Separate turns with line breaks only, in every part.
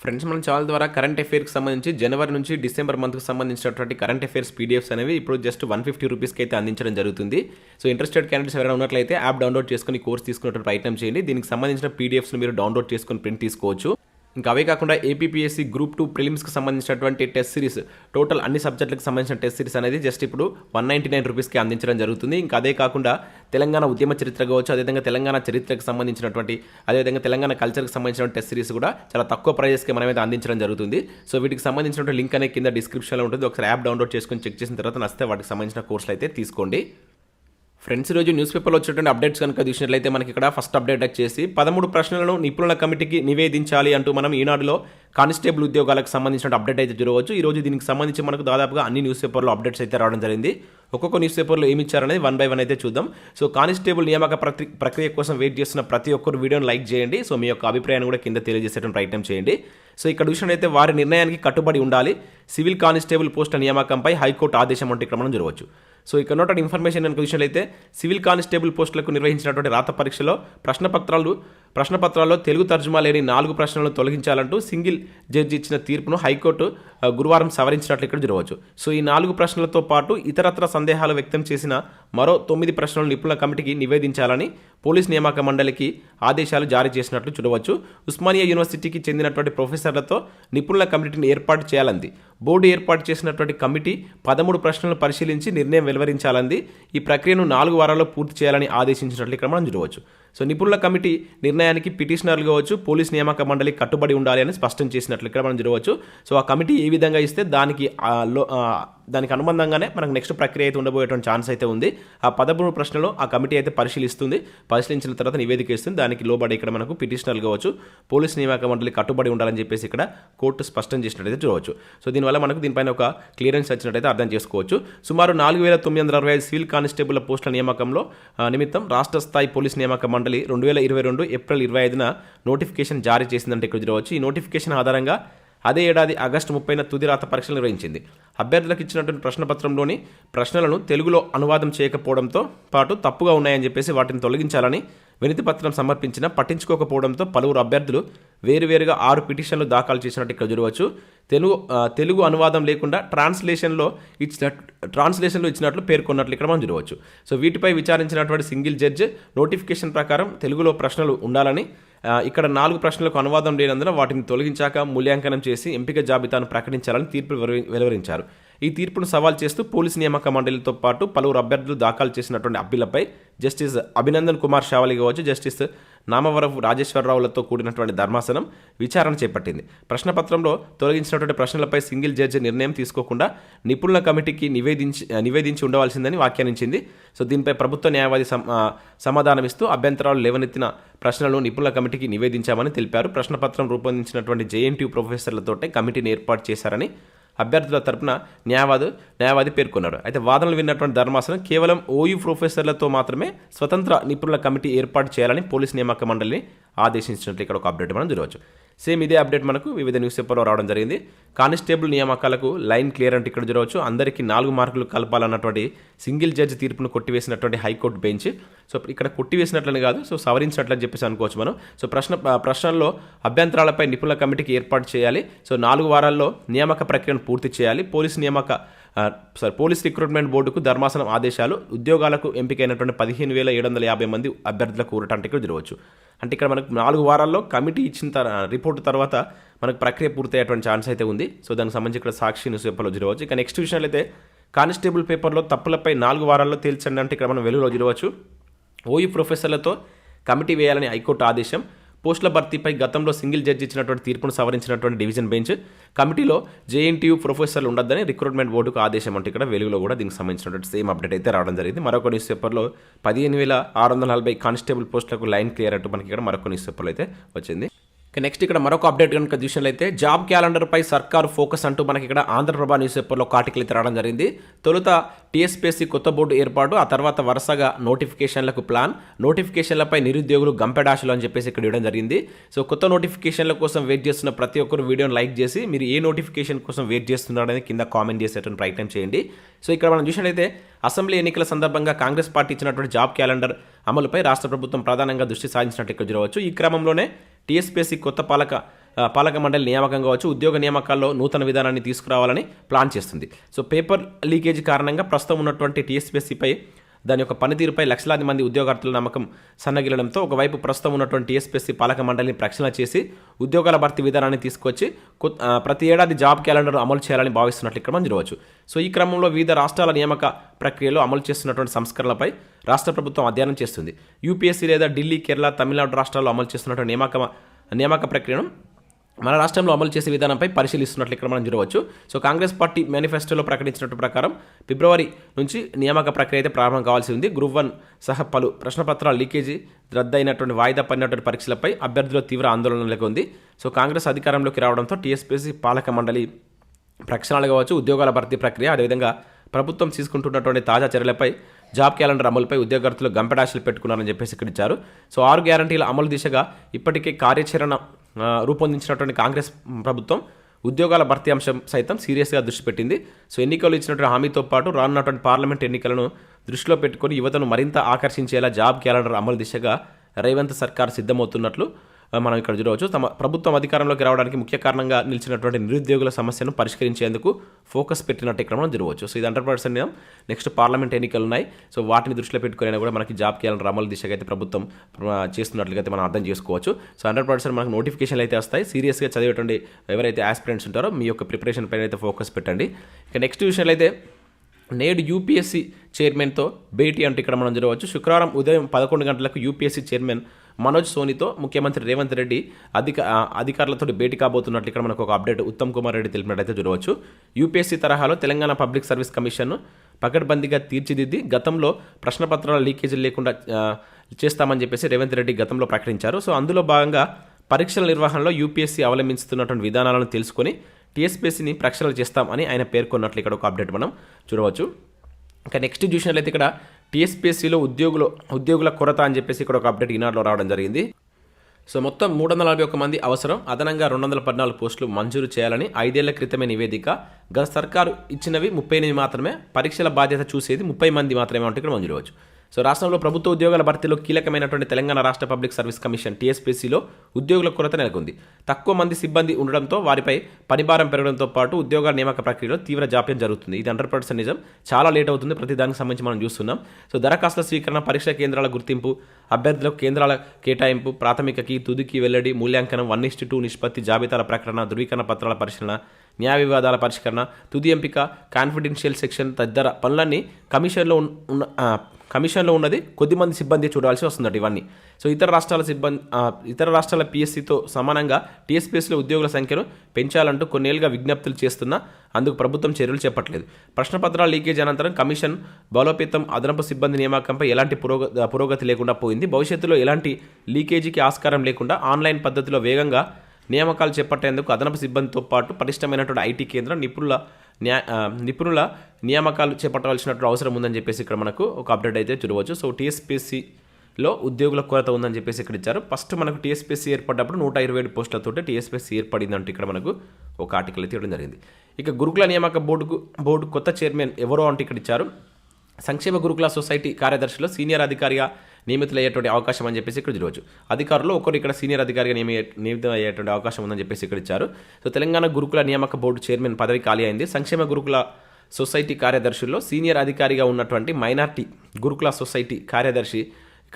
Friends మనం channel ద్వారా current అఫైర్స్కి సంబంధించి జనవరి నుంచి డిసెంబర్ మంత్కి సంబంధించినటువంటి కరెంట్ అఫైర్స్ పీడిఎఫ్స్ అనేవి ఇప్పుడు జస్ట్ వన్ ఫిఫ్టీ రూపీస్కి అయితే అందించడం జరుగుతుంది. సో ఇంట్రెస్టెడ్ క్యాండిడేట్స్ ఎవరైనా ఉన్నట్లయితే యాప్ డౌన్లోడ్ చేసుకుని కోర్స్ తీసుకున్నట్టు ప్రయత్నం చేయండి. దీనికి సంబంధించిన పీడిఎఫ్స్ మీరు డౌన్లోడ్ చేసుకుని ప్రింట్ తీసుకోవచ్చు. ఇంకా అవే కాకుండా ఏపీపీఎస్సీ గ్రూప్ టూ ప్రిలిమ్స్కి సంబంధించినటువంటి టెస్ట్ సిరీస్ టోటల్ అన్ని సబ్జెక్టులకు సంబంధించిన టెస్ట్ సిరీస్ అనేది జస్ట్ ఇప్పుడు వన్ నైంటీ నైన్ రూపీస్కి అందించడం జరుగుతుంది. ఇంకా అదే కాకుండా తెలంగాణ ఉద్యమ చరిత్ర కావచ్చు అదేవిధంగా తెలంగాణ చరిత్రకు సంబంధించినటువంటి అదేవిధంగా తెలంగాణ కల్చర్కి సంబంధించిన టెస్ట్ సిరీస్ కూడా చాలా తక్కువ ప్రైజెస్కి మనమైతే అందించడం జరుగుతుంది. సో వీటికి సంబంధించినటువంటి లింక్ అనేది కింద డిస్క్రిప్షన్లో ఉంటుంది. ఒకసారి యాప్ డౌన్లోడ్ చేసుకొని చెక్ చేసిన తర్వాత నచ్చితే వాటికి సంబంధించిన కోర్సులు అయితే తీసుకోండి. ఫ్రెండ్స్ ఈరోజు న్యూస్ పేపర్లో వచ్చినటువంటి అప్డేట్స్ కనుక చూసినట్లయితే మనకి ఇక్కడ ఫస్ట్ అప్డేట్ చేసి పదమూడు ప్రశ్నలను నిపుణుల కమిటీకి నివేదించాలి అంటూ మనం ఈనాడులో కానిస్టేబుల్ ఉద్యోగాలకు సంబంధించిన అప్డేట్ అయితే చూడవచ్చు. ఈ రోజు దీనికి సంబంధించి మనకు దాదాపుగా అన్ని న్యూస్ పేపర్లో అప్డేట్స్ అయితే రావడం జరిగింది. ఒక్కొక్క న్యూస్ పేపర్లో ఏమి ఇచ్చారనేది వన్ బై వన్ అయితే చూద్దాం. సో కానిస్టేబుల్ నియామక ప్రక్రియ కోసం వెయిట్ చేస్తున్న ప్రతి ఒక్కరు వీడియోని లైక్ చేయండి. సో మీ యొక్క అభిప్రాయాన్ని కూడా కింద తెలియజేసేటువంటి ప్రయత్నం చేయండి. సో ఇక్కడ చూసినట్లయితే వారి నిర్ణయానికి కట్టుబడి ఉండాలి. సివిల్ కానిస్టేబుల్ పోస్టుల నియామకంపై హైకోర్టు ఆదేశం వంటి ఇక్కడ మనం చూడవచ్చు సో ఇక ఉన్నటువంటి ఇన్ఫర్మేషన్ కనుక విషయాలైతే సివిల్ కానిస్టేబుల్ పోస్టులకు నిర్వహించినటువంటి రాత పరీక్షలో ప్రశ్నపత్రాలు ప్రశ్నపత్రాల్లో తెలుగు తర్జుమా లేని నాలుగు ప్రశ్నలను తొలగించాలంటూ సింగిల్ జడ్జి ఇచ్చిన తీర్పును హైకోర్టు గురువారం సవరించినట్లు ఇక్కడ చూడవచ్చు. సో ఈ నాలుగు ప్రశ్నలతో పాటు ఇతరత్ర సందేహాలు వ్యక్తం చేసిన మరో తొమ్మిది ప్రశ్నలు నిపుణుల కమిటీకి నివేదించాలని పోలీస్ నియామక మండలికి ఆదేశాలు జారీ చేసినట్లు చూడవచ్చు. ఉస్మానియా యూనివర్సిటీకి చెందినటువంటి ప్రొఫెసర్లతో నిపుణుల కమిటీని ఏర్పాటు చేయాలంది. బోర్డు ఏర్పాటు చేసినటువంటి కమిటీ పదమూడు ప్రశ్నలను పరిశీలించి నిర్ణయం వెలువరించాలంది. ఈ ప్రక్రియను నాలుగు వారాల్లో పూర్తి చేయాలని ఆదేశించినట్లు ఇక్కడ మనం చూడవచ్చు. సో నిపుణుల కమిటీ నిర్ణయానికి పిటిషనర్లు కావచ్చు పోలీస్ నియామక మండలి కట్టుబడి ఉండాలి అని స్పష్టం చేసినట్లు ఇక్కడ మనం చూడవచ్చు. సో ఆ కమిటీ ఏ విధంగా ఇస్తే దానికి లో- దానికి అనుబంధంగానే మనకు నెక్స్ట్ ప్రక్రియ అయితే ఉండబోయేటువంటి ఛాన్స్ అయితే ఉంది. ఆ పదమూడు ప్రశ్నలు ఆ కమిటీ అయితే పరిశీలిస్తుంది. పరిశీలించిన తర్వాత నివేదిక ఇస్తుంది. దానికి లోబడి ఇక్కడ మనకు పిటిషనర్లు కావచ్చు పోలీస్ నియామక మండలి కట్టుబడి ఉండాలని చెప్పేసి ఇక్కడ కోర్టు స్పష్టం చేసినట్టయితే చూడవచ్చు. సో దీనివల్ల మనకు దీనిపైన ఒక క్లియరెన్స్ వచ్చినట్టయితే అర్థం చేసుకోవచ్చు. సుమారు నాలుగు వేల తొమ్మిది వందల అరవై ఐదు సివిల్ కానిస్టేబుల్ పోస్టుల నియామకంలో నిమిత్తం రాష్ట్ర స్థాయి పోలీస్ నియామక మండలి రెండు వేల ఇరవై రెండు ఏప్రిల్ ఇరవై ఐదున నోటిఫికేషన్ జారీ చేసిందంటే ఇక్కడ చూడవచ్చు. ఈ నోటిఫికేషన్ ఆధారంగా అదే ఏడాది ఆగస్టు ముప్పైన తుది రాత పరీక్షలు నిర్వహించింది. అభ్యర్థులకు ఇచ్చినటువంటి ప్రశ్నపత్రంలోని ప్రశ్నలను తెలుగులో అనువాదం చేయకపోవడంతో పాటు తప్పుగా ఉన్నాయని చెప్పేసి వాటిని తొలగించాలని వినతి పత్రం సమర్పించినా పట్టించుకోకపోవడంతో పలువురు అభ్యర్థులు వేరువేరుగా ఆరు పిటిషన్లు దాఖలు చేసినట్టు ఇక్కడ చూడవచ్చు. తెలుగు తెలుగు అనువాదం లేకుండా ట్రాన్స్లేషన్లో ఇచ్చిన ట్రాన్స్లేషన్లో ఇచ్చినట్లు పేర్కొన్నట్లు ఇక్కడ మనం చూడవచ్చు. సో వీటిపై విచారించినటువంటి సింగిల్ జడ్జ్ నోటిఫికేషన్ ప్రకారం తెలుగులో ప్రశ్నలు ఉండాలని ఇక్కడ నాలుగు ప్రశ్నలకు అనువాదం లేనందున వాటిని తొలగించాక మూల్యాంకనం చేసి ఎంపిక జాబితాను ప్రకటించాలని తీర్పు వెలువరించారు. ఈ తీర్పును సవాల్ చేస్తూ పోలీస్ నియామక మండలితో పాటు పలువురు అభ్యర్థులు దాఖలు చేసినటువంటి అప్పీలపై జస్టిస్ అభినందన్ కుమార్ షావలి కావచ్చు జస్టిస్ నామవరపు రాజేశ్వరరావులతో కూడినటువంటి ధర్మాసనం విచారణ చేపట్టింది. ప్రశ్నపత్రంలో తొలగించినటువంటి ప్రశ్నలపై సింగిల్ జడ్జి నిర్ణయం తీసుకోకుండా నిపుణుల కమిటీకి నివేదించి నివేదించి ఉండవలసిందని వ్యాఖ్యానించింది. సో దీనిపై ప్రభుత్వ న్యాయవాది సమాధానమిస్తూ అభ్యంతరాలు లేవనెత్తిన ప్రశ్నలను నిపుణుల కమిటీకి నివేదించామని తెలిపారు. ప్రశ్నపత్రం రూపొందించినటువంటి జేఎన్టీ ప్రొఫెసర్లతోటే కమిటీని ఏర్పాటు చేశారని అభ్యర్థుల తరపున న్యాయవాది న్యాయవాది పేర్కొన్నాడు. అయితే వాదనలు విన్నటువంటి ధర్మాసనం కేవలం ఓయూ ప్రొఫెసర్లతో మాత్రమే స్వతంత్ర నిపుణుల కమిటీ ఏర్పాటు చేయాలని పోలీస్ నియామక మండలిని ఆదేశించినట్లు ఇక్కడ ఒక అప్డేట్ మనం చూడవచ్చు. సేమ్ ఇదే అప్డేట్ మనకు వివిధ న్యూస్ పేపర్లో రావడం జరిగింది. కానిస్టేబుల్ నియామకాలకు లైన్ క్లియర్ అంటే ఇక్కడ చూడవచ్చు. అందరికీ నాలుగు మార్కులు కలపాలన్నటువంటి సింగిల్ జడ్జి తీర్పును కొట్టివేసినటువంటి హైకోర్టు బెంచ్. సో ఇక్కడ కొట్టివేసినట్లని కాదు సో సవరించినట్లని చెప్పేసి అనుకోవచ్చు మనం. సో ప్రశ్న ప్రశ్నల్లో అభ్యంతరాలపై నిపుణుల కమిటీకి ఏర్పాటు చేయాలి. సో నాలుగు వారాల్లో నియామక ప్రక్రియను పూర్తి చేయాలి. పోలీస్ నియామక సారీ పోలీస్ రిక్రూట్మెంట్ బోర్డుకు ధర్మాసనం ఆదేశాలు ఉద్యోగాలకు ఎంపికైనటువంటి పదిహేను వేల ఏడు వందల యాభై మంది అభ్యర్థులకు ఊరటంటే ఇక్కడ అంటే ఇక్కడ మనకు నాలుగు వారాల్లో కమిటీ ఇచ్చిన తర రిపోర్ట్ తర్వాత మనకు ప్రక్రియ పూర్తయ్యేటువంటి ఛాన్స్ అయితే ఉంది. సో దానికి సంబంధించి ఇక్కడ సాక్షి న్యూస్ పేపర్లో జరగవచ్చు ఇక నెక్స్ట్ విషయాలు అయితే కానిస్టేబుల్ పేపర్లో తప్పులపై నాలుగు వారాల్లో తేల్చండి అంటే ఇక్కడ మనం వెలుగులో జరగవచ్చు ఓయూ ప్రొఫెసర్లతో కమిటీ వేయాలని హైకోర్టు ఆదేశం. పోస్టుల భర్తీపై గతంలో సింగిల్ జడ్జి ఇచ్చినటువంటి తీర్పును సవరించినటువంటి డివిజన్ బెంచ్ కమిటీలో జేఎన్టీయూ ప్రొఫెసర్లు ఉండొద్దని రిక్రూట్మెంట్ బోర్డుకు ఆదేశం అంటే ఇక్కడ వెలుగులో కూడా దీనికి సంబంధించినటువంటి సేమ్ అప్డేట్ అయితే రావడం జరిగింది. మరొక న్యూస్ పేపర్లో పదిహేను వేల ఆరు వందల నలభై కానిస్టేబుల్ పోస్టులకు లైన్ క్లియర్ అంటూ మనకి ఇక్కడ మరొక న్యూస్ పేపర్లో అయితే వచ్చింది. నెక్స్ట్ ఇక్కడ మరొక అప్డేట్ కనుక చూసినట్లయితే జాబ్ క్యాలెండర్పై సర్కార్ ఫోకస్ అంటూ మనకి ఇక్కడ ఆంధ్రప్రభ న్యూస్ పేపర్లో ఒక ఆర్టికల్ అయితే రావడం జరిగింది. తొలుత టీఎస్పీఎస్సీ కొత్త బోర్డు ఏర్పాటు ఆ తర్వాత వరుసగా నోటిఫికేషన్లకు ప్లాన్ నోటిఫికేషన్లపై నిరుద్యోగులు గంపెడాశలు అని చెప్పేసి ఇక్కడ ఇవ్వడం జరిగింది. సో కొత్త నోటిఫికేషన్ల కోసం వెయిట్ చేస్తున్న ప్రతి ఒక్కరు వీడియోని లైక్ చేసి మీరు ఏ నోటిఫికేషన్ కోసం వెయిట్ చేస్తున్నారనేది కింద కామెంట్ చేసేటువంటి ప్రయత్నం చేయండి. సో ఇక్కడ మనం చూసినట్లయితే అసెంబ్లీ ఎన్నికల సందర్భంగా కాంగ్రెస్ పార్టీ ఇచ్చినటువంటి జాబ్ క్యాలెండర్ అమలుపై రాష్ట్ర ప్రభుత్వం ప్రధానంగా దృష్టి సాధించినట్టు ఇక్కడ చూడవచ్చు. ఈ క్రమంలోనే టీఎస్పీఎస్సీ కొత్త పాలక పాలక మండలి నియామకం కావచ్చు ఉద్యోగ నియామకాల్లో నూతన విధానాన్ని తీసుకురావాలని ప్లాన్ చేస్తుంది. సో పేపర్ లీకేజ్ కారణంగా ప్రస్తుతం ఉన్నటువంటి టీఎస్పీఎస్సీపై దాని యొక్క పనితీరుపై లక్షలాది మంది ఉద్యోగార్థుల నమ్మకం సన్నగిలడంతో ఒకవైపు ప్రస్తుతం ఉన్నటువంటి టీఎస్పీఎస్సీ పాలక మండలిని ప్రక్షాళన చేసి ఉద్యోగాల భర్తీ విధానాన్ని తీసుకొచ్చి ప్రతి ఏడాది జాబ్ క్యాలెండర్ అమలు చేయాలని భావిస్తున్నట్లు ఇక్కడ మనం చూడవచ్చు. సో ఈ క్రమంలో వివిధ రాష్ట్రాల నియామక ప్రక్రియలో అమలు చేస్తున్నటువంటి సంస్కరణలపై రాష్ట్ర ప్రభుత్వం అధ్యయనం చేస్తుంది. యూపీఎస్సీ లేదా ఢిల్లీ కేరళ తమిళనాడు రాష్ట్రాల్లో అమలు చేస్తున్నటువంటి నియామక నియామక ప్రక్రియను మన రాష్ట్రంలో అమలు చేసే విధానంపై పరిశీలిస్తున్నట్లు ఇక్కడ మనం చూడవచ్చు. సో కాంగ్రెస్ పార్టీ మేనిఫెస్టోలో ప్రకటించినట్టు ప్రకారం ఫిబ్రవరి నుంచి నియామక ప్రక్రియ అయితే ప్రారంభం కావాల్సి ఉంది. గ్రూప్ వన్ సహా పలు ప్రశ్నపత్రాల లీకేజీ రద్దయినటువంటి వాయిదా పడినటువంటి పరీక్షలపై అభ్యర్థుల తీవ్ర ఆందోళన ఉంది. సో కాంగ్రెస్ అధికారంలోకి రావడంతో టీఎస్పీసీ పాలక మండలి ప్రక్షాళన కావచ్చు ఉద్యోగాల భర్తీ ప్రక్రియ అదేవిధంగా ప్రభుత్వం తీసుకుంటున్నటువంటి తాజా చర్యలపై జాబ్ క్యాలెండర్ అమలుపై ఉద్యోగార్థులు గంపెడాశలు పెట్టుకున్నారని చెప్పేసి ఇక్కడ ఇచ్చారు. సో ఆరు గ్యారంటీల అమలు దిశగా ఇప్పటికే కార్యాచరణ రూపొందించినటువంటి కాంగ్రెస్ ప్రభుత్వం ఉద్యోగాల భర్తీ అంశం సైతం సీరియస్గా దృష్టి పెట్టింది. సో ఎన్నికలు ఇచ్చినటువంటి హామీతో పాటు రానున్నటువంటి పార్లమెంట్ ఎన్నికలను దృష్టిలో పెట్టుకొని యువతను మరింత ఆకర్షించేలా జాబ్ క్యాలెండర్ అమలు దిశగా రేవంత్ సర్కార్ సిద్ధమవుతున్నట్లు మనం ఇక్కడ చూడవచ్చు. తమ ప్రభుత్వం అధికారంలోకి రావడానికి ముఖ్య కారణంగా నిలిచినటువంటి నిరుద్యోగుల సమస్యను పరిష్కరించేందుకు ఫోకస్ పెట్టినట్టు ఇక్కడ మనం చూడవచ్చు సో ఇది హండ్రెడ్ పర్సెంట్ నెక్స్ట్ పార్లమెంట్ ఎన్నికలు ఉన్నాయి సో వాటిని దృష్టిలో పెట్టుకుని కూడా మనకి జాబ్ క్యాలెండర్ రమల దిశగా అయితే ప్రభుత్వం చేస్తున్నట్లుగా అయితే మనం అర్థం చేసుకోవచ్చు. సో హండ్రెడ్ పర్సెంట్ మనకు నోటిఫికేషన్లు అయితే వస్తాయి. సీరియస్గా చదివేటువంటి ఎవరైతే ఆస్పిరెంట్స్ ఉంటారో మీ యొక్క ప్రిపరేషన్ పైన అయితే ఫోకస్ పెట్టండి. ఇక నెక్స్ట్ విషయంలో అయితే నేడు యూపీఎస్సీ చైర్మన్తో భేటీ అంటే ఇక్కడ మనం చూడవచ్చు శుక్రవారం ఉదయం పదకొండు గంటలకు యూపీఎస్సీ చైర్మన్ మనోజ్ సోనీతో ముఖ్యమంత్రి రేవంత్ రెడ్డి అధిక అధికారులతో భేటీ కాబోతున్నట్లు ఇక్కడ మనకు ఒక అప్డేట్ ఉత్తమ్ కుమార్ రెడ్డి తెలిపినట్టయితే చూడవచ్చు. యూపీఎస్సీ తరహాలో తెలంగాణ పబ్లిక్ సర్వీస్ కమిషన్ పకడ్బందీగా తీర్చిదిద్ది గతంలో ప్రశ్నపత్రాల లీకేజీలు లేకుండా చేస్తామని చెప్పేసి రేవంత్ రెడ్డి గతంలో ప్రకటించారు. సో అందులో భాగంగా పరీక్షల నిర్వహణలో యూపీఎస్సీ అవలంబిస్తున్నటువంటి విధానాలను తెలుసుకొని టీఎస్పీఎస్సీని ప్రక్షాళన చేస్తాం అని ఆయన పేర్కొన్నట్లు ఇక్కడ ఒక అప్డేట్ మనం చూడవచ్చు. ఇంకా నెక్స్ట్ చూసినట్లయితే ఇక్కడ టీఎస్పీఎస్సీలో ఉద్యోగులు ఉద్యోగుల కొరత అని చెప్పేసి ఇక్కడ ఒక అప్డేట్ ఈనాడులో రావడం జరిగింది. సో మొత్తం మూడు వందల నలభై ఒక మంది అవసరం. అదనంగా రెండు వందల పద్నాలుగు పోస్టులు మంజూరు చేయాలని ఐదేళ్ళ క్రితమే నివేదిక. గత సర్కారు ఇచ్చినవి ముప్పై ఎనిమిది మాత్రమే. పరీక్షల బాధ్యత చూసేది ముప్పై మంది మాత్రమే ఉంటే ఇక్కడ మంజూరు అవ్వచ్చు. సో రాష్ట్రంలో ప్రభుత్వ ఉద్యోగాల భర్తీలో కీలకమైనటువంటి తెలంగాణ రాష్ట్ర పబ్లిక్ సర్వీస్ కమిషన్ టీఎస్పీసీలో ఉద్యోగుల కొరత నెలకొంది. తక్కువ మంది సిబ్బంది ఉండడంతో వారిపై పనిభారం పెరగడంతో పాటు ఉద్యోగాల నియామక ప్రక్రియలో తీవ్ర జాప్యం జరుగుతుంది. ఇది హండ్రెడ్ పర్సెంట్ నిజం. చాలా లేట్ అవుతుంది. ప్రతి దానికి సంబంధించి మనం చూస్తున్నాం. సో దరఖాస్తుల స్వీకరణ పరీక్ష కేంద్రాల గుర్తింపు అభ్యర్థులకు కేంద్రాల కేటాయింపు ప్రాథమికకి తుదికి వెల్లడి మూల్యాంకనం వన్ ఇస్టు టూ నిష్పత్తి జాబితాల ప్రకటన ధృవీకరణ పత్రాల పరిశీలన న్యాయ వివాదాల పరిష్కరణ తుది ఎంపిక కాన్ఫిడెన్షియల్ సెక్షన్ తదితర పనులన్నీ కమిషన్లో ఉన్న- ఉన్న కమిషన్లో ఉన్నది. కొద్దిమంది సిబ్బంది చూడాల్సి వస్తుందట ఇవన్నీ. సో ఇతర రాష్ట్రాల సిబ్బంది ఇతర రాష్ట్రాల పిఎస్సితో సమానంగా టీఎస్పీఎస్లో ఉద్యోగుల సంఖ్యను పెంచాలంటూ కొన్నేళ్ళుగా విజ్ఞప్తులు చేస్తున్నా అందుకు ప్రభుత్వం చర్యలు చేపట్టలేదు. ప్రశ్నపత్రాల లీకేజ్ అనంతరం కమిషన్ బలోపేతం అదనపు సిబ్బంది నియామకంపై ఎలాంటి పురోగ పురోగతి లేకుండా పోయింది. భవిష్యత్తులో ఎలాంటి లీకేజీకి ఆస్కారం లేకుండా ఆన్లైన్ పద్ధతిలో వేగంగా నియామకాలు చేపట్టేందుకు అదనపు సిబ్బందితో పాటు పటిష్టమైనటువంటి ఐటీ కేంద్రం నిపుణుల న్యా నిపుణుల నియామకాలు చేపట్టవలసినటువంటి అవసరం ఉందని చెప్పేసి ఇక్కడ మనకు ఒక అప్డేట్ అయితే చూడవచ్చు. సో లో ఉద్యోగుల కొరత ఉందని చెప్పేసి ఇక్కడ ఇచ్చారు. ఫస్ట్ మనకు టీఎస్పీఎస్సీ ఏర్పడ్డప్పుడు నూట ఇరవై ఏడు పోస్టులతో టీఎస్పీఎస్సీ ఏర్పడిందంటూ ఇక్కడ మనకు ఒక ఆర్టికల్ అయితే ఇవ్వడం జరిగింది. ఇక గురుకుల నియామక బోర్డుకు బోర్డు కొత్త చైర్మన్ ఎవరో అంటే ఇక్కడ ఇచ్చారు. సంక్షేమ గురుకుల సొసైటీ కార్యదర్శిలో సీనియర్ అధికారిగా నియమితులయ్యేటువంటి అవకాశం అని చెప్పేసి ఇక్కడ చూడవచ్చు. అధికారులు ఒకరు ఇక్కడ సీనియర్ అధికారిగా నియమి నియమితం అయ్యేటువంటి అవకాశం ఉందని చెప్పేసి ఇక్కడ ఇచ్చారు. సో తెలంగాణ గురుకుల నియామక బోర్డు చైర్మన్ పదవి ఖాళీ అయింది. సంక్షేమ గురుకుల సొసైటీ కార్యదర్శుల్లో సీనియర్ అధికారిగా ఉన్నటువంటి మైనార్టీ గురుకుల సొసైటీ కార్యదర్శి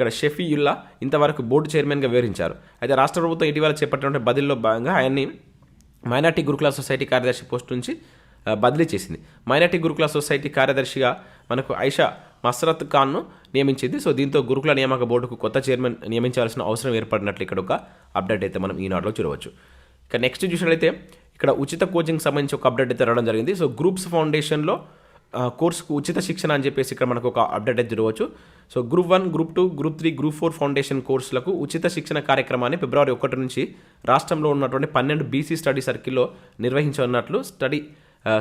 ఇక్కడ షెఫీయుల్లా ఇంతవరకు బోర్డు చైర్మన్గా వివరించారు అయితే రాష్ట్ర ప్రభుత్వం ఇటీవల చేపట్టినటువంటి బదిలీలో భాగంగా ఆయన్ని మైనార్టీ గురుకుల సొసైటీ కార్యదర్శి పోస్ట్ నుంచి బదిలీ చేసింది. మైనార్టీ గురుకుల సొసైటీ కార్యదర్శిగా మనకు ఐషా మసరత్ ఖాన్ను నియమించింది. సో దీంతో గురుకుల నియామక బోర్డుకు కొత్త చైర్మన్ నియమించాల్సిన అవసరం ఏర్పడినట్లు ఇక్కడ ఒక అప్డేట్ అయితే మనం ఈనాడులో చూడవచ్చు. ఇక నెక్స్ట్ చూసినట్లయితే ఇక్కడ ఉచిత కోచింగ్ సంబంధించి ఒక అప్డేట్ అయితే రావడం జరిగింది. సో గ్రూప్స్ ఫౌండేషన్లో కోర్సుకు ఉచిత శిక్షణ అని చెప్పేసి ఇక్కడ మనకు ఒక అప్డేట్ అయితే చూడవచ్చు so group one group two group three group four foundation కోర్సులకు ఉచిత శిక్షణ కార్యక్రమాన్ని ఫిబ్రవరి ఒకటి నుంచి రాష్ట్రంలో ఉన్నటువంటి పన్నెండు బీసీ స్టడీ సర్కిల్లో నిర్వహించనున్నట్లు study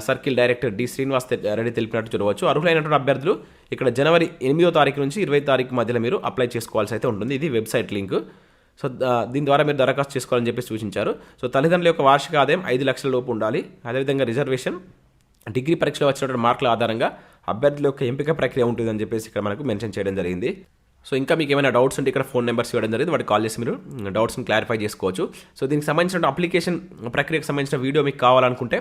circle director D Srinivas Reddy తెలిపినట్టు చూడవచ్చు అర్హులైనటువంటి అభ్యర్థులు ఇక్కడ జనవరి ఎనిమిదో తారీఖు నుంచి ఇరవై తారీఖు మధ్యలో మీరు అప్లై చేసుకోవాల్సి అయితే ఉంటుంది. ఇది వెబ్సైట్ లింక్ సో దీని ద్వారా మీరు దరఖాస్తు చేసుకోవాలని చెప్పి సూచించారు. సో తల్లిదండ్రుల యొక్క వార్షిక ఆదాయం ఐదు లక్షల లోపు ఉండాలి. అదేవిధంగా రిజర్వేషన్ డిగ్రీ పరీక్షలో వచ్చినటువంటి మార్కుల ఆధారంగా అభ్యర్థుల యొక్క ఎంపిక ప్రక్రియ ఉంటుందని చెప్పేసి ఇక్కడ మనకు మెన్షన్ చేయడం జరిగింది. సో ఇంకా మీకు ఏమైనా డౌట్స్ ఉంటే ఇక్కడ ఫోన్ నెంబర్స్ ఇవ్వడం జరిగింది. వాటికి కాల్ చేసి మీరు డౌట్స్ని క్లారిఫై చేసుకోవచ్చు. సో దీనికి సంబంధించిన అప్లికేషన్ ప్రక్రియకు సంబంధించిన వీడియో మీకు కావాలనుకుంటే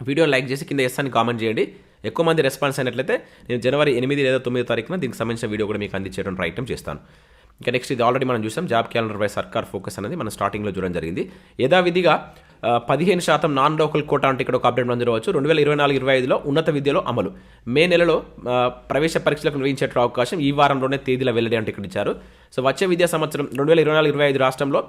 వీడియోని లైక్ చేసి కింద ఎస్ అని కామెంట్ చేయండి. ఎక్కువ మంది రెస్పాన్స్ అయినట్లయితే నేను జనవరి ఎనిమిది లేదా తొమ్మిదో తారీఖున దీనికి సంబంధించిన వీడియో కూడా మీకు అందించేటువంటి ప్రయత్నం చేస్తాను. ఇంకా నెక్స్ట్ ఇది ఆల్రెడీ మనం చూసాం. జాబ్ క్యాలెండర్ బై సర్కార్ ఫోకస్ అనేది మనం స్టార్టింగ్లో చూడడం జరిగింది. యథావిధిగా పదిహేను శాతం నాన్ లోకల్ కోటా అంటే ఇక్కడ ఒక అప్డేట్ మనం చూడవచ్చు. రెండు వేల ఇరవై నాలుగు ఇరవై ఐదులో ఉన్నత విద్యలో అమలు. మే నెలలో ప్రవేశ పరీక్షలకు నిర్వహించే అవకాశం ఈ వారంలోనే తేదీల వెల్లడి అంటే ఇక్కడ ఇచ్చారు. సో వచ్చే విద్యా సంవత్సరం రెండు వేల ఇరవై నాలుగు ఇరవై ఐదు రాష్ట్రంలో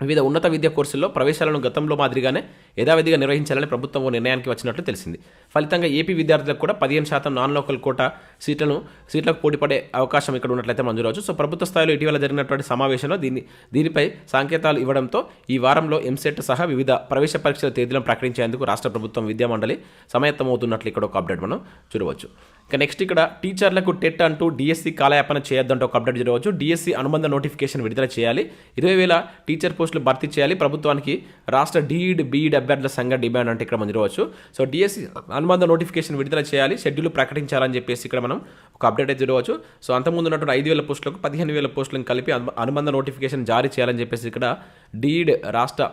వివిధ ఉన్నత విద్యా కోర్సుల్లో ప్రవేశాలను గతంలో మాదిరిగానే యథావిధిగా నిర్వహించాలని ప్రభుత్వం ఓ నిర్ణయానికి వచ్చినట్లు తెలిసింది. ఫలితంగా ఏపీ విద్యార్థులకు కూడా పదిహేను శాతం నాన్ లోకల్ కోటా సీట్లను సీట్లకు పోటీపడే అవకాశం ఇక్కడ ఉన్నట్లయితే మనం చూడవచ్చు సో ప్రభుత్వ స్థాయిలో ఇటీవల జరిగినటువంటి సమావేశంలో దీన్ని దీనిపై సంకేతాలు ఇవ్వడంతో ఈ వారంలో ఎంసెట్ సహా వివిధ ప్రవేశ పరీక్షల తేదీలను ప్రకటించేందుకు రాష్ట్ర ప్రభుత్వం విద్యా మండలి సమాయత్తమవుతున్నట్లు ఇక్కడ ఒక అప్డేట్ మనం చూడవచ్చు. ఇక నెక్స్ట్ ఇక్కడ టీచర్లకు టెట్ అంటూ డిఎస్సి కాలయాపన చేయొద్దంటూ ఒక అప్డేట్ చూడవచ్చు. డిఎస్సి అనుబంధ నోటిఫికేషన్ విడుదల చేయాలి. ఇరవై వేల టీచర్ పోస్టులు భర్తీ చేయాలి. ప్రభుత్వానికి రాష్ట్ర డీఈడ్ బీఈడ్ అభ్యర్థుల సంఘ డిమాండ్ అంటే ఇక్కడ మనం చూడవచ్చు సో డిఎస్సి అనుబంధ నోటిఫికేషన్ విడుదల చేయాలి షెడ్యూల్ ప్రకటించాలని చెప్పేసి ఇక్కడ మనం ఒక అప్డేట్ అయితే చూడవచ్చు. సో అంతకుముందు ఉన్నటువంటి ఐదు వేల పోస్టులకు పదిహేను వేల పోస్టులను కలిపి అనుబంధ నోటిఫికేషన్ జారీ చేయాలని చెప్పేసి ఇక్కడ డీడ్ రాష్ట్ర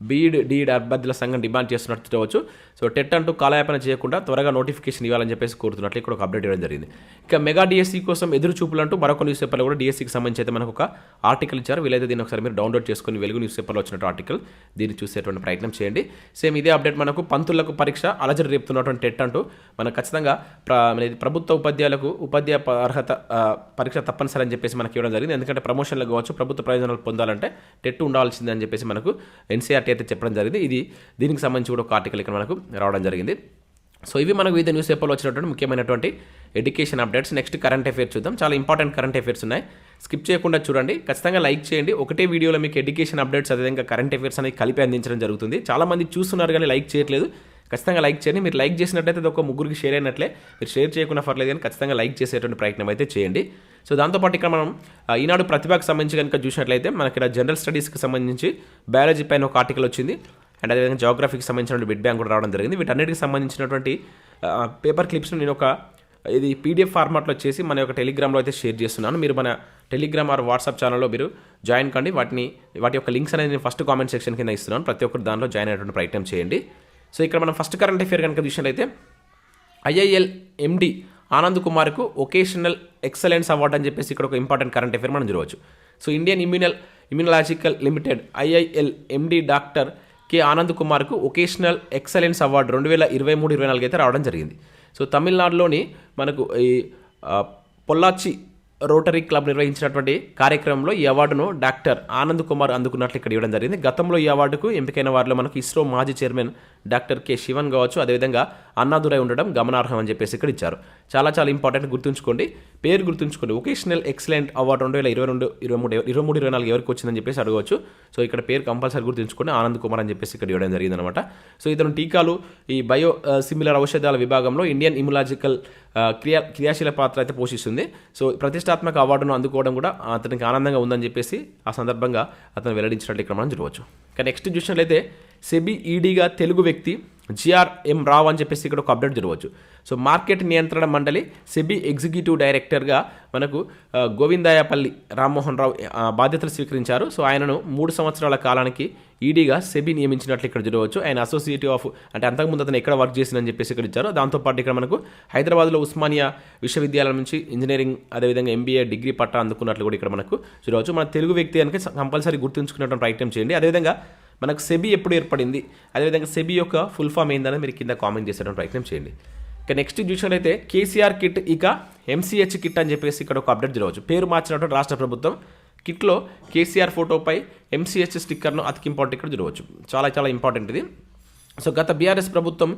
బీడ్ డీడ్ అభ్యర్థుల సంఘం డిమాండ్ చేస్తున్నట్టు చూడవచ్చు. సో టెట్ అంటూ కాలయాపన చేయకుండా త్వరగా నోటిఫికేషన్ ఇవ్వాలని చెప్పేసి కోరుతున్నట్లు ఇక్కడ ఒక అప్డేట్ ఇవ్వడం జరిగింది. ఇక మెగా డిఎస్సీ కోసం ఎదురు చూపులు అంటూ మరొక న్యూస్ పేపర్లో కూడా డిఎస్సీకి సంబంధించి అయితే మనకు ఒక ఆర్టికల్ ఇచ్చారు. వీలైతే దీన్ని ఒకసారి మీరు డౌన్లోడ్ చేసుకుని వెలుగు న్యూస్ పేపర్లో వచ్చినట్టు ఆర్టికల్ దీన్ని చూసేటువంటి ప్రయత్నం చేయండి. సేమ్ ఇదే అప్డేట్ మనకు పంతులకు పరీక్ష అలజడి రేపుతున్నటువంటి టెట్ అంటూ మనకు ఖచ్చితంగా ప్రభుత్వ ఉపాధ్యాయులకు ఉపాధ్యాయ అర్హత పరీక్ష తప్పనిసరి అని చెప్పేసి మనకి ఇవ్వడం జరిగింది. ఎందుకంటే ప్రమోషన్లు కావచ్చు ప్రభుత్వ ప్రయోజనాలు పొందాలంటే టెట్ ఉండాల్సిందని చెప్పేసి మనకు ఎన్సీఆర్ క్లారిటీ అయితే చెప్పడం జరిగింది. ఇది దీనికి సంబంధించి కూడా ఒక ఆర్టికల్ ఇక్కడ మనకు రావడం జరిగింది. సో ఇవి మనకు వివిధ న్యూస్ పేపర్లో వచ్చినటువంటి ముఖ్యమైనటువంటి education updates next current affairs చూద్దాం. చాలా ఇంపార్టెంట్ కరెంట్ అఫేర్స్ ఉన్నాయి. స్కిప్ చేయకుండా చూడండి. ఖచ్చితంగా లైక్ చేయండి. ఒకటే వీడియోలో మీకు ఎడ్యుకేషన్ అప్డేట్స్ అదేవిధంగా కరెంట్ అఫేర్స్ అనేది కలిపి అందించడం జరుగుతుంది. చాలామంది చూస్తున్నారు కానీ లైక్ చేయట్లేదు. ఖచ్చితంగా లైక్ చేయండి. మీరు లైక్ చేసినట్టయితే అది ఒక ముగ్గురికి షేర్ అయినట్లే. మీరు షేర్ చేయకుండా పర్లేదు కానీ ఖచ్చితంగా లైక్ చేసేటువంటి ప్రయత్నం అయితే చేయండి. సో దాంతోపాటు ఇక్కడ మనం ఈనాడు ప్రతిభకు సంబంధించి కనుక చూసినట్లయితే మనకి ఇక్కడ జనరల్ స్టడీస్కి సంబంధించి బయాలజీ పైన ఒక ఆర్టికల్ వచ్చింది. అండ్ అదేవిధంగా జాగ్రఫీకి సంబంధించిన బిడ్ బ్యాంక్ కూడా రావడం జరిగింది. వీటన్నిటికి సంబంధించినటువంటి పేపర్ క్లిప్స్ నేను ఒక ఇది పీడిఎఫ్ ఫార్మాట్లో చేసి మన యొక్క టెలిగ్రామ్లో అయితే షేర్ చేస్తున్నాను. మీరు మన టెలిగ్రామ్ ఆర్ వాట్సాప్ ఛానల్లో మీరు జాయిన్ కండి. వాటిని వాటి యొక్క లింక్స్ అనేది నేను ఫస్ట్ కామెంట్ సెక్షన్ కింద ఇస్తున్నాను. ప్రతి ఒక్కరు దానిలో జాయిన్ అయ్యేటువంటి ప్రయత్నం చేయండి. సో ఇక్కడ మనం ఫస్ట్ కరెంట్ అఫేర్ కనుక చూసినట్లయితే ఐఐఎల్ ఎండి ఆనంద్ కుమార్కు ఒకేషనల్ ఎక్సలెన్స్ అవార్డు అని చెప్పేసి ఇక్కడ ఒక ఇంపార్టెంట్ కరెంట్ అఫేర్ మనం చూడవచ్చు. So Indian ఇమ్యూనల్ immunological limited IIL MD doctor K Anand కుమార్కు vocational excellence award రెండు వేల ఇరవై మూడు ఇరవై నాలుగు అయితే రావడం జరిగింది. సో తమిళనాడులోని మనకు ఈ పొల్లాచి రోటరీ క్లబ్ నిర్వహించినటువంటి కార్యక్రమంలో ఈ అవార్డును డాక్టర్ ఆనంద్ కుమార్ అందుకున్నట్లు ఇక్కడ ఇవ్వడం జరిగింది. గతంలో ఈ అవార్డుకు ఎంపికైన వారిలో మనకు ఇస్రో మాజీ చైర్మన్ డాక్టర్ కె శివన్ కావచ్చు. అదేవిధంగా అన్నాదురై ఉండడం గమనార్హం అని చెప్పేసి ఇక్కడ ఇచ్చారు. చాలా చాలా ఇంపార్టెంట్ గుర్తుంచుకోండి. పేరు గుర్తుంచుకోండి. ఒకేషనల్ ఎక్సలెంట్ అవార్డు రెండు వేల ఇరవై రెండు ఇరవై మూడు ఇరవై మూడు ఇరవై నాలుగు ఎవరికి వచ్చిందని చెప్పేసి అడగవచ్చు. సో ఇక్కడ పేరు కంపల్సరీ గుర్తుంచుకొని ఆనంద్ కుమార్ అని చెప్పేసి ఇక్కడ ఇవ్వడం జరిగింది అనమాట సో ఇతను టీకాలు ఈ బయో సిమిలర్ ఔషధాల విభాగంలో ఇండియన్ ఇమ్యులాజికల్ క్రియా క్రియాశీల పాత్ర అయితే పోషిస్తుంది. సో ప్రతిష్టాత్మక అవార్డును అందుకోవడం కూడా అతనికి ఆనందంగా ఉందని చెప్పేసి ఆ సందర్భంగా అతను వెల్లడించినట్లు ఇక్కడ మనం చూడవచ్చు. ఇక నెక్స్ట్ చూసినట్లయితే సెబీ ఈడీగా తెలుగు వ్యక్తి జిఆర్ఎం రావు అని చెప్పేసి ఇక్కడ ఒక అప్డేట్ చూడవచ్చు సో మార్కెట్ నియంత్రణ మండలి సెబీ ఎగ్జిక్యూటివ్ డైరెక్టర్గా మనకు గోవిందాయపల్లి రామ్మోహన్ రావు బాధ్యతలు స్వీకరించారు. సో ఆయనను మూడు సంవత్సరాల కాలానికి ఈడీగా సెబీ నియమించినట్లు ఇక్కడ చూడవచ్చు ఆయన అసోసియేటివ్ ఆఫ్ అంటే అంతకుముందు అతను ఎక్కడ వర్క్ చేసిందని చెప్పేసి ఇక్కడ ఇచ్చారు. దాంతోపాటు ఇక్కడ మనకు హైదరాబాద్లో ఉస్మానియా విశ్వవిద్యాలయం నుంచి ఇంజనీరింగ్ అదేవిధంగా ఎంబీఏ డిగ్రీ పట్టా అందుకున్నట్లు కూడా ఇక్కడ మనకు చూడవచ్చు మన తెలుగు వ్యక్తి కనుక కంపల్సరీ గుర్తుంచుకున్నటువంటి ప్రయత్నం చేయండి. అదేవిధంగా మనకు సెబీ ఎప్పుడు ఏర్పడింది? అదేవిధంగా సెబీ యొక్క ఫుల్ ఫామ్ ఏందని మీరు కింద కామెంట్ చేసేటువంటి ప్రయత్నం చేయండి. ఇక నెక్స్ట్ చూసినట్లయితే కేసీఆర్ కిట్ ఇక ఎంసీహెచ్ కిట్ అని చెప్పేసి ఇక్కడ ఒక అప్డేట్ జరగవచ్చు. పేరు మార్చినటువంటి రాష్ట్ర ప్రభుత్వం కిట్లో కేసీఆర్ ఫోటోపై ఎంసీహెచ్ స్టిక్కర్ను అతికింపార్ట్ ఇక్కడ చూడవచ్చు చాలా చాలా ఇంపార్టెంట్ ఇది. సో గత బీఆర్ఎస్ ప్రభుత్వం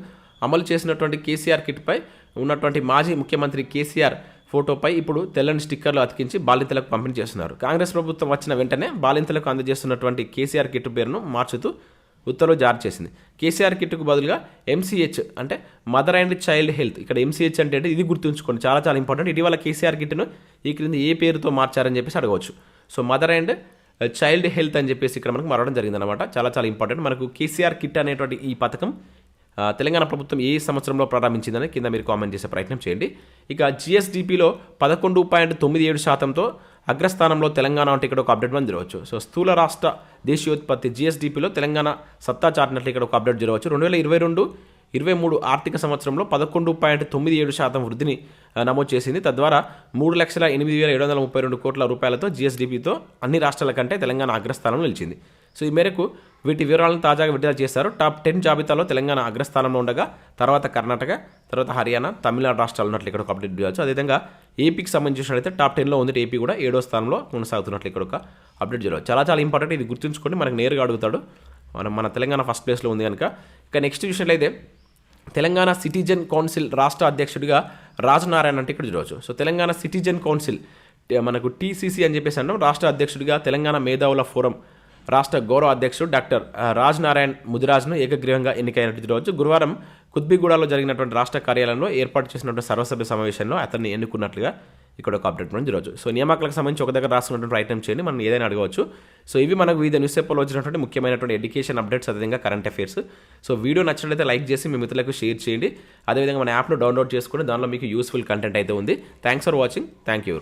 అమలు చేసినటువంటి కేసీఆర్ కిట్పై ఉన్నటువంటి మాజీ ముఖ్యమంత్రి కేసీఆర్ ఫోటోపై ఇప్పుడు తెల్లని స్టిక్కర్లు అతికించి బాలింతలకు పంపిణీ చేస్తున్నారు కాంగ్రెస్ ప్రభుత్వం వచ్చిన వెంటనే బాలింతలకు అందజేస్తున్నటువంటి కేసీఆర్ కిట్ పేరును మార్చుతూ ఉత్తర్వులు జారీ చేసింది. కేసీఆర్ కిట్కు బదులుగా ఎంసీహెచ్ అంటే మదర్ అండ్ చైల్డ్ హెల్త్. ఇక్కడ ఎంసీహెచ్ అంటే ఇది గుర్తుంచుకోండి. చాలా చాలా ఇంపార్టెంట్. ఇటీవల కేసీఆర్ కిట్ను ఈ క్రింద ఏ పేరుతో మార్చారని చెప్పేసి అడగవచ్చు. So mother and child health అని చెప్పేసి ఇక్కడ మనకు మారడం జరిగిందనమాట చాలా చాలా ఇంపార్టెంట్. మనకు కేసీఆర్ కిట్ అనేటువంటి ఈ పథకం తెలంగాణ ప్రభుత్వం ఏ సంవత్సరంలో ప్రారంభించిందని కింద మీరు కామెంట్ చేసే ప్రయత్నం చేయండి. ఇక జిఎస్డిపిలో పదకొండు పాయింట్ తొమ్మిది ఏడు శాతంతో అగ్రస్థానంలో తెలంగాణ అంటే ఇక్కడ ఒక అప్డేట్ మనం జరగవచ్చు. సో స్థూల రాష్ట్ర దేశీయోత్పత్తి జిఎస్డిపిలో తెలంగాణ సత్తా చాటినట్లు ఇక్కడ ఒక అప్డేట్ జరగవచ్చు. రెండు వేల ఇరవై రెండు ఇరవై మూడు ఆర్థిక సంవత్సరంలో పదకొండు పాయింట్ తొమ్మిది ఏడు శాతం వృద్ధిని నమోదు చేసింది. తద్వారా మూడు లక్షల ఎనిమిది వేల ఏడు వందల ముప్పై రెండు కోట్ల రూపాయలతో జిఎస్డిపితో అన్ని రాష్ట్రాల కంటే తెలంగాణ అగ్రస్థానంలో నిలిచింది. సో ఈ మేరకు వీటి వివరాలను తాజాగా విడుదల చేశారు. టాప్ టెన్ జాబితాలో తెలంగాణ అగ్రస్థానంలో ఉండగా తర్వాత కర్ణాటక తర్వాత హర్యానా తమిళనాడు రాష్ట్రాలు ఉన్నట్లు ఇక్కడ ఒక అప్డేట్ చేయవచ్చు అదేవిధంగా ఏపీకి సంబంధించినట్లయితే టాప్ టెన్లో ఉంది ఏపీ కూడా ఏడో స్థానంలో కొనసాగుతున్నట్లు ఇక్కడ ఒక అప్డేట్ చేయవచ్చు చాలా చాలా ఇంపార్టెంట్. ఇది గుర్తుంచుకోండి మనకు నేరుగా అడుగుతాడు. మనం మన తెలంగాణ ఫస్ట్ ప్లేస్లో ఉంది కనుక. ఇక నెక్స్ట్ విషయంలో అయితే తెలంగాణ సిటిజన్ కౌన్సిల్ రాష్ట్ర అధ్యక్షుడిగా రాజనారాయణ అంటే ఇక్కడ చూడవచ్చు. సో తెలంగాణ సిటిజన్ కౌన్సిల్ మనకు టీసీసీ అని చెప్పేసి అన్నాం. రాష్ట్ర అధ్యక్షుడిగా తెలంగాణ మేధావుల ఫోరం రాష్ట్ర గౌరవ అధ్యక్షుడు డాక్టర్ ఆ, రాజ్ ముదిరాజ్ను ఏకగ్రీవంగా ఎన్నికైనట్టు చూడవచ్చు. గురువారం కుత్బిగూడలో జరిగినటువంటి రాష్ట్ర కార్యాలయంలో ఏర్పాటు చేసినటువంటి సర్వసభ్య సమావేశంలో అతన్ని ఎన్నుకున్నట్లుగా ఇక్కడ ఒక అప్డేట్ మనం జరగవచ్చు సో నియామకాలకు సంబంధించి ఒక దగ్గర రాసుకున్నటువంటి ప్రయత్నం చేయండి. మనం ఏదైనా అడగవచ్చు. సో ఇవి మనకు వివిధ న్యూస్ పేపర్లో వచ్చినటువంటి ముఖ్యమైనటువంటి ఎడ్యుకేషన్ అప్డేట్స్ అదేవిధంగా కరెంట్ అఫైర్స్ సో వీడియో నచ్చినట్లయితే లైక్ చేసి మీ మిత్రులకు షేర్ చేయండి. అదేవిధంగా మన యాప్ను డౌన్లోడ్ చేసుకుని దానిలో మీకు యూస్ఫుల్ కంటెంట్ అయితే ఉంది. Thanks for watching thank you